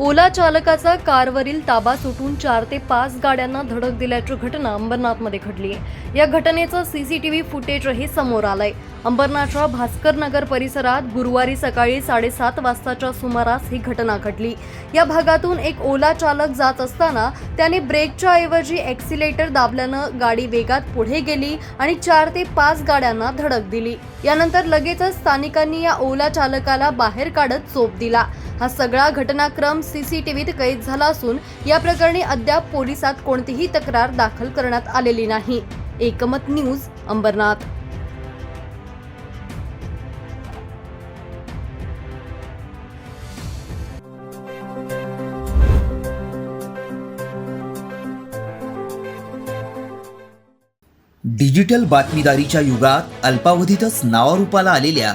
ओला चालकाचा कारवरील ताबा सुटून चार ते पाच गाड्यांना धडक दिल्याची घटना अंबरनाथमध्ये घडली या घटनेचं सीसीटीव्ही फुटेजही समोर आलंय. अंबरनाथच्या भास्कर नगर परिसरात गुरुवारी सकाळी साडेसात वाजताच्या सुमारास ही घटना घडली. या भागातून एक ओला चालक जात असताना त्याने ब्रेकच्या ऐवजी एक्सिलेटर दाबल्यानं गाडी वेगात पुढे गेली आणि चार ते पाच गाड्यांना धडक दिली. यानंतर लगेचच स्थानिकांनी या ओला चालकाला बाहेर काढत चोप दिला. हा सगळा घटनाक्रम सीसीटीव्हीत कैद झाला असून या प्रकरणी अद्याप पोलिसात कोणतीही तक्रार दाखल करण्यात आलेली नाही. एकमत न्यूज अंबरनाथ. डिजिटल बातमीदारीच्या युगात अल्पावधीतच नावारूपाला आलेल्या